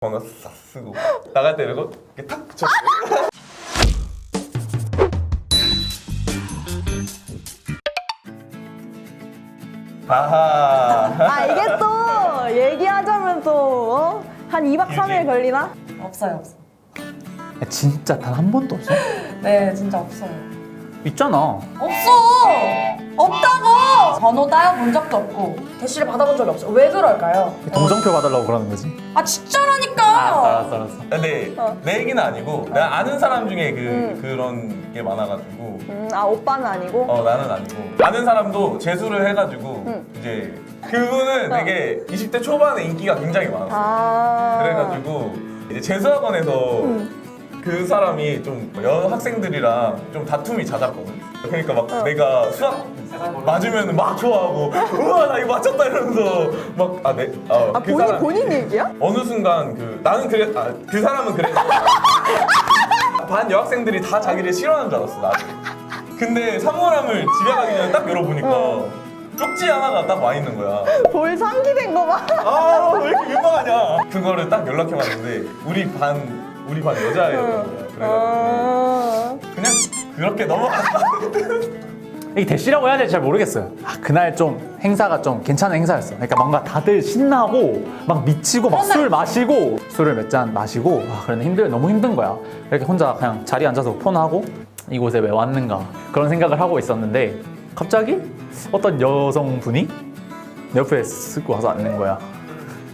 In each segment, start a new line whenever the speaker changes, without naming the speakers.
번호 싹 쓰고 나갈 때 이러고 이렇게 탁 붙여. 아하.
아 이게 또 얘기하자면 또 어? 한 2박 3일
유지.
걸리나?
없어요, 없어.
야, 진짜 단 한 번도 없어?
네, 진짜 없어요.
있잖아.
없어! 없다고! 번호 따본 적도 없고 대시를 받아본 적이 없어요. 왜 그럴까요?
동정표 받으려고 그러는 거지.
아 진짜라니까!
알았어, 알았어, 알았어.
근데
어.
내 얘기는 아니고 내가 아는 사람 중에 그
음.
그런 게 많아가지고
음, 아 오빠는 아니고?
어 나는 아니고 아는 사람도 재수를 해가지고
응.
이제 그분은
어.
되게 20대 초반에 인기가 굉장히 많았어.
아
그래가지고 이제 재수학원에서
음.
그 사람이 좀 여학생들이랑 좀 다툼이 잦았거든. 그러니까 막
어.
내가 수학 맞으면 막 좋아하고 우와 나 이거 맞췄다 이러면서 막아내그
아 본인 본인 얘기야?
어느 순간 그 나는 그래 아, 그 사람은 그래 반 여학생들이 다 자기를 싫어하는 줄 알았어 나는 근데 사물함을 집에 가기 전에 딱 열어보니까
어.
쪽지 하나가 딱 와 있는 거야
볼 상기된 거 봐.
아 왜 이렇게 민망하냐 그거를 딱 연락해봤는데 우리 반 우리 반 여자애였던 거야 그래가지고
어...
그냥 그렇게 넘어갔다
이게 대시라고 해야 될지 잘 모르겠어요. 아, 그날 좀 행사가 좀 괜찮은 행사였어. 그러니까 뭔가 다들 신나고 막 미치고 막 술 마시고 술을 몇 잔 마시고 아, 그런데 힘들 너무 힘든 거야. 이렇게 혼자 그냥 자리에 앉아서 폰하고 이곳에 왜 왔는가 그런 생각을 하고 있었는데 갑자기 어떤 여성분이 내 옆에 쓰고 와서 앉는 거야.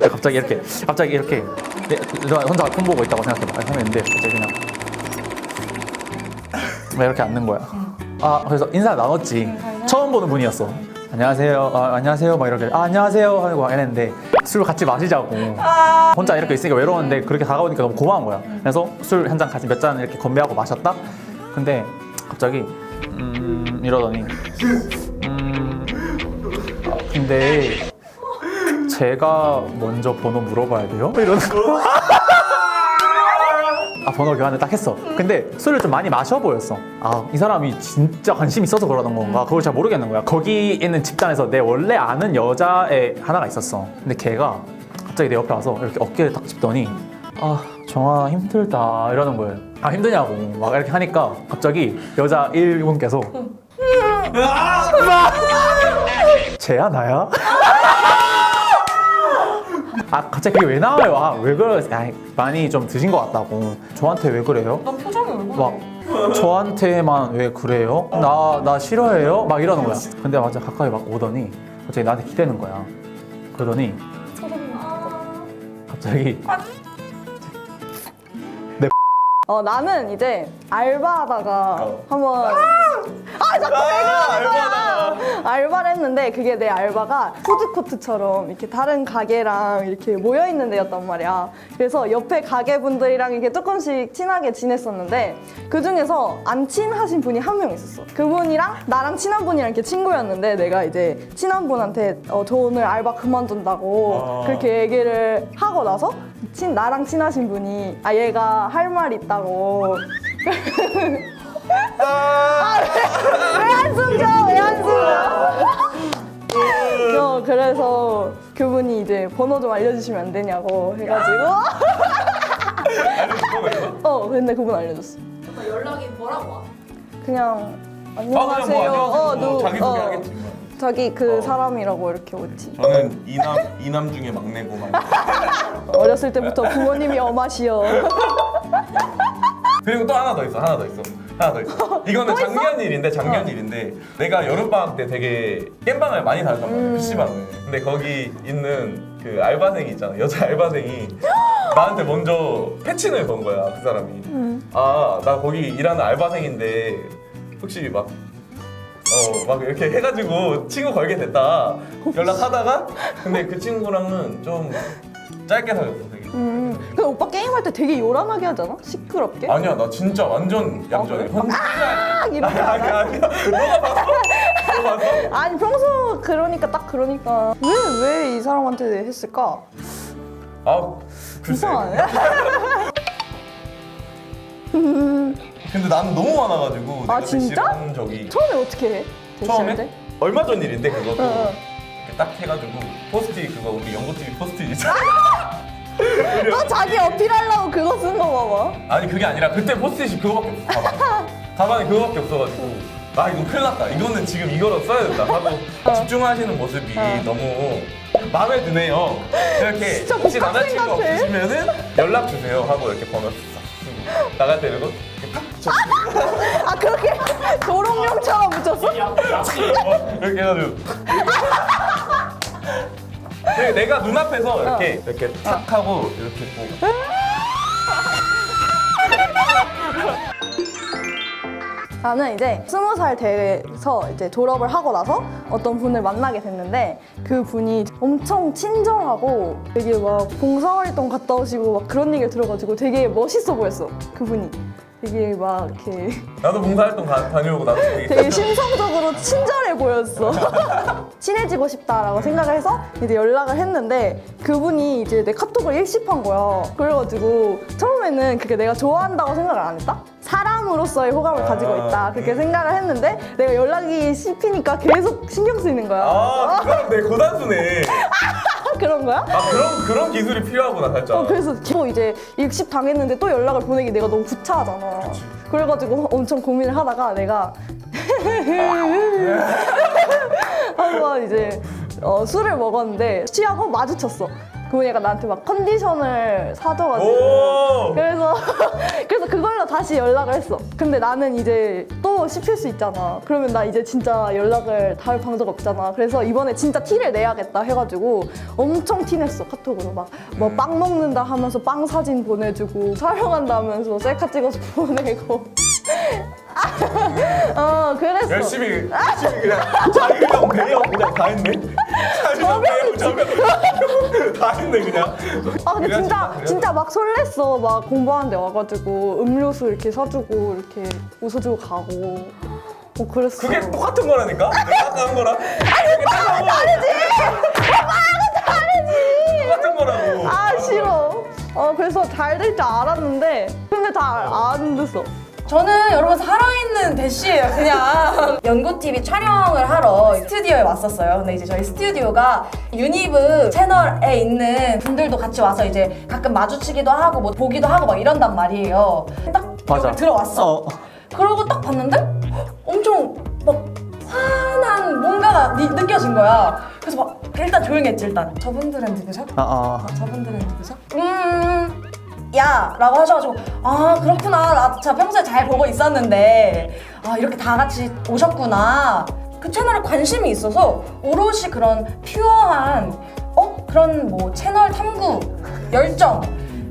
갑자기 이렇게 갑자기 이렇게 내- 내가 혼자 폰 보고 있다고 생각해봐 있는데 갑자기 그냥 막 이렇게 앉는 거야. 아 그래서 인사 나눴지. 처음 보는 분이었어. 안녕하세요. 아, 안녕하세요. 막 이렇게 아, 안녕하세요 하고 막 이랬는데 술 같이 마시자고. 혼자 이렇게 있으니까 외로웠는데 그렇게 다가오니까 너무 고마운 거야. 그래서 술 한 잔 같이 몇 잔 이렇게 건배하고 마셨다. 근데 갑자기 음 이러더니 음 아, 근데 제가 먼저 번호 물어봐야 돼요? 이러는 거. 아 번호 교환을 딱 했어. 근데 술을 좀 많이 마셔 보였어. 아 이 사람이 진짜 관심 있어서 그러는 건가? 그걸 잘 모르겠는 거야. 거기 있는 집단에서 내 원래 아는 여자애 하나가 있었어. 근데 걔가 갑자기 내 옆에 와서 이렇게 어깨를 딱 짚더니 아 정아 힘들다 이러는 거예요. 아 힘드냐고 막 이렇게 하니까 갑자기 여자 1분께서 쟤야 나야? 아 갑자기 왜 나와요? 아 왜 그래? 아, 많이 좀 드신 것 같다고. 저한테 왜 그래요?
넌 표정이 왜 그래?
막 저한테만 왜 그래요? 나 나 싫어해요? 막 이러는 거야. 근데 맞아 가까이 막 오더니 갑자기 나한테 기대는 거야. 그러더니 갑자기
어 나는 이제 알바하다가
어.
한번 아 자꾸 왜 그러는 거야. 알바를 했는데 그게 내 알바가 푸드코트처럼 이렇게 다른 가게랑 이렇게 모여 있는 데였단 말이야. 그래서 옆에 가게 분들이랑 이렇게 조금씩 친하게 지냈었는데 그 중에서 안 친하신 분이 한 명 있었어. 그분이랑 나랑 친한 분이랑 이렇게 친구였는데 내가 이제 친한 분한테 어, 저 오늘 알바 그만둔다고
아.
그렇게 얘기를 하고 나서 친 나랑 친하신 분이 아 얘가 할 말 있다고 왜 한숨 줘? 왜 한숨 줘? 어, 그래서 그분이 이제 번호 좀 알려주시면 안 되냐고 해가지고 어 근데 그분 알려줬어
연락이 뭐라고 와?
그냥
아뭐
안녕하세요 어,
뭐
누-
자기
어,
소개하겠지 뭐.
자기 그
어.
사람이라고 이렇게 오지
저는 이남 이남 중에 막내고 막
어렸을 때부터 부모님이 엄하시여
그리고 또 하나 더 있어 하나 더 있어 하나 더 있어 이거는
또 있어?
작년 일인데 작년
어.
일인데 내가 여름 방학 때 되게 겜방을 많이 다녔단 말이야
음.
PC방을 근데 거기 있는 그 알바생이 있잖아 여자 알바생이 나한테 먼저 패친을 건 거야 그 사람이
음.
아 나 거기 일하는 알바생인데 혹시 막 어, 막 이렇게 해가지고 친구 걸게 됐다. 연락하다가, 근데 그 친구랑은 좀 짧게 사귀었어.
음. 근데 오빠 게임할 때 되게 요란하게 하잖아? 시끄럽게?
아니야, 나 진짜 완전 얌전해.
그래?
혼-
딱 이렇게
아니, 아니. 너가 봤어? 너가 봤어?
아니 평소 그러니까 딱 그러니까 왜 왜 이 사람한테 했을까?
아, 글쎄.
이상하네.
근데 나는 너무 많아가지고.
아,
내가
진짜?
대시한 적이.
처음에 어떻게 해? 대시할
처음에?
때?
얼마 전 일인데, 그것도.
어, 어.
이렇게 딱 해가지고, 포스트잇 그거, 우리 연고TV 포스트잇 있잖아.
또 자기 어필하려고 그거 쓴거 봐봐.
아니 그게 아니라 그때 포스트잇이 그거밖에 없어 가방에 가방에 그거밖에 없어가지고. 아 이거 큰일 났다. 이거는 지금 이거로 써야 된다. 하고 집중하시는 모습이 너무 마음에 드네요. 이렇게
진짜
혹시
복학생
남자친구
같아.
없으시면은 연락 주세요 하고 이렇게 번호 싹 나갈 때 이러고 이렇게 탁 붙여
아 그렇게? 도롱뇽처럼 붙였어?
어, 이렇게 해가지고 그리고 내가 눈앞에서 이렇게 이렇게 탁 하고 이렇게 뭐
나는 이제 스무 살 돼서 이제 졸업을 하고 나서 어떤 분을 만나게 됐는데 그 분이 엄청 친절하고 되게 막 봉사활동 갔다 오시고 막 그런 얘기를 들어가지고 되게 멋있어 보였어 그 분이 되게 막 이렇게
나도 봉사활동 가- 다녀오고 나도 되게
되게 심성적으로 친절해 보였어. 친해지고 싶다라고 생각을 해서 이제 연락을 했는데 그분이 이제 내 카톡을 일십한 거야. 그래가지고 처음에는 그게 내가 좋아한다고 생각을 안 했다? 사람으로서의 호감을 가지고 있다. 그렇게 생각을 했는데 내가 연락이 씹히니까 계속 신경 쓰이는 거야.
아 그럼 내 고단수네
그런 거야?
아 그런 그런 기술이 필요하구나 살짝
어, 그래서 또 이제 일십 당했는데 또 연락을 보내기 내가 너무 구차하잖아. 그래가지고 엄청 고민을 하다가 내가 한번 이제 어, 술을 먹었는데 취하고 마주쳤어. 그분이 약간 나한테 막 컨디션을 사줘가지고.
오
그래서 그래서 그걸로 다시 연락을 했어. 근데 나는 이제 또 씹힐 수 있잖아. 그러면 나 이제 진짜 연락을 닿을 방법 없잖아. 그래서 이번에 진짜 티를 내야겠다 해가지고 엄청 티냈어 카톡으로 막 뭐 빵 먹는다 하면서 빵 사진 보내주고 촬영한다 하면서 셀카 찍어서 보내고. 어 그랬어.
열심히 열심히 그냥 자유형 대형 그냥 다 했네 대형 저명 다 했네 그냥
아 근데
그래야지,
진짜
그래야지.
진짜 막 설렜어 막 공부하는데 와가지고 음료수 이렇게 사주고 이렇게 웃어주고 가고 뭐 그랬어.
그게 똑같은 거라니까 내가 아까 한 거랑 아니 오빠가 다르지 오빠가 다르지 똑같은 거라고
아 싫어. 어 그래서 잘 될 줄 알았는데 근데 잘안 됐어.
저는 여러분 살아있는 대시예요 그냥 연구TV 촬영을 하러 스튜디오에 왔었어요 근데 이제 저희 스튜디오가 유니브 채널에 있는 분들도 같이 와서 이제 가끔 마주치기도 하고 뭐 보기도 하고 막 이런단 말이에요 딱
맞아.
들어왔어
어.
그러고 딱 봤는데 엄청 막 환한 뭔가가 니- 느껴진 거야 그래서 막 일단 조용히 했지 일단 저분들은 누구죠?
아, 아.
아, 저분들은 누구죠? 음, 야! 라고 하셔가지고, 아, 그렇구나. 나 진짜 평소에 잘 보고 있었는데, 아, 이렇게 다 같이 오셨구나. 그 채널에 관심이 있어서, 오롯이 그런 퓨어한, 어? 그런 뭐 채널 탐구, 열정,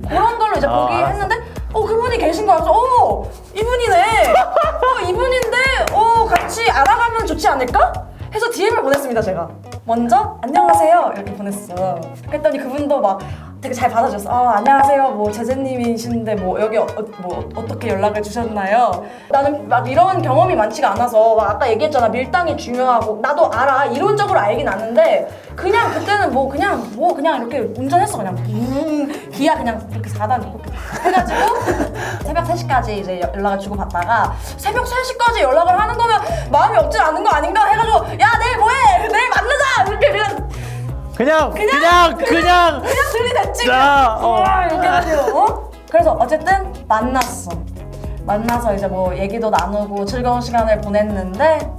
그런 걸로 이제
아,
보기. 했는데, 어, 그분이 계신 거야. 그래서, 어, 이분이네. 어, 이분인데, 어, 같이 알아가면 좋지 않을까? 해서 DM을 보냈습니다, 제가. 먼저, 안녕하세요. 이렇게 보냈어. 그랬더니 그분도 막 되게 잘 받아줬어. 어, 안녕하세요. 뭐, 제재님이신데, 뭐, 여기 어, 뭐, 어떻게 연락을 주셨나요? 나는 막 이런 경험이 많지가 않아서, 막 아까 얘기했잖아. 밀당이 중요하고, 나도 알아. 이론적으로 알긴 아는데, 그냥 그때는 뭐, 그냥, 뭐, 그냥 이렇게 운전했어. 그냥, 음, 기아 그냥 이렇게 4단 이렇게 해가지고, 새벽 3시까지 이제 연락을 주고 받다가, 새벽 3시까지 연락을 하는 거면 마음이 없지 않은 거 아닌가? 해가 그냥
그냥 그냥 그냥
들이댔지.
자, 어.
와, 이렇게 해가지고. 어? 그래서 어쨌든 만났어. 만나서 이제 뭐 얘기도 나누고 즐거운 시간을 보냈는데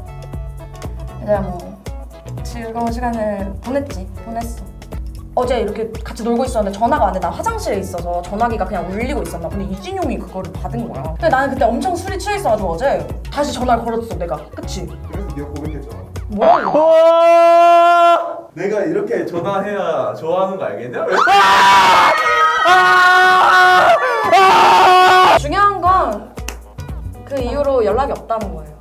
이제 뭐 즐거운 시간을 보냈지. 보냈어. 어제 이렇게 같이 놀고 있었는데 전화가 왔는데 나 화장실에 있어서 전화기가 그냥 울리고 있었나 근데 이진용이 그거를 받은 거야 근데 나는 그때 엄청 술이 취해 있어가지고 어제 다시 전화를 걸었어 내가 그치?
그래서 네가 고백했잖아
뭐야 이거
우와!
내가 이렇게 전화해야 좋아하는 거 알겠냐?
중요한 건 그 이후로 연락이 없다는 거예요.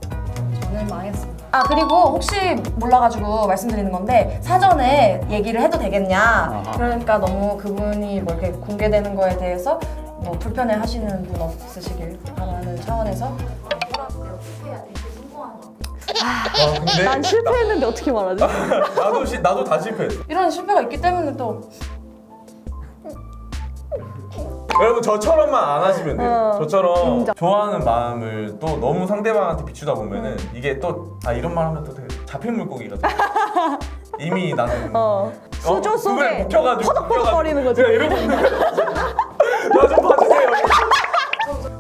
저는 망했습니다. 아 그리고 혹시 몰라가지고 말씀드리는 건데 사전에 얘기를 해도 되겠냐? 그러니까 너무 그분이 뭐 이렇게 공개되는 거에 대해서 뭐 불편해 하시는 분 없으시길 바라는 차원에서
아 근데
난 실패했는데 어떻게 말하지?
나도 시, 나도 다 실패했어
이런 실패가 있기 때문에 또
여러분 저처럼만 안 하시면 돼요.
어,
저처럼
인정.
좋아하는 마음을 또 너무 상대방한테 비추다 보면은 이게 또 아 이런 말 하면 또 되게 잡힌 물고기가 돼. 이미 나는
어 수조
어?
속에
그걸 묵혀가지고
퍼덕퍼덕거리는 거지.
제가 이러고 있는. 나좀 봐주세요.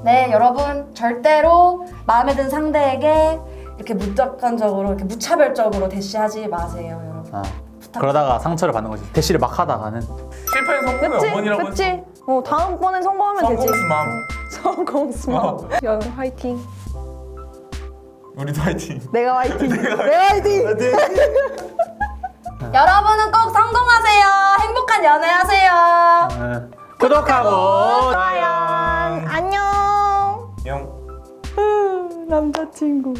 네, 여러분 절대로 마음에 든 상대에게 이렇게 무조건적으로 이렇게 무차별적으로 대시하지 마세요, 여러분.
아, 그러다가 상처를 받는 거지. 대시를 막 하다가는
실패는 성공의
그치?
어머니라고
그치? 어, 다음번에 성공하면 되지.
성공스맘.
성공 스마.
어.
연 화이팅.
우리도 화이팅.
내가 화이팅. 내가 화이팅.
여러분은 꼭 성공하세요. 행복한 연애하세요.
어, 구독하고
좋아요. 안녕.
영.
남자친구.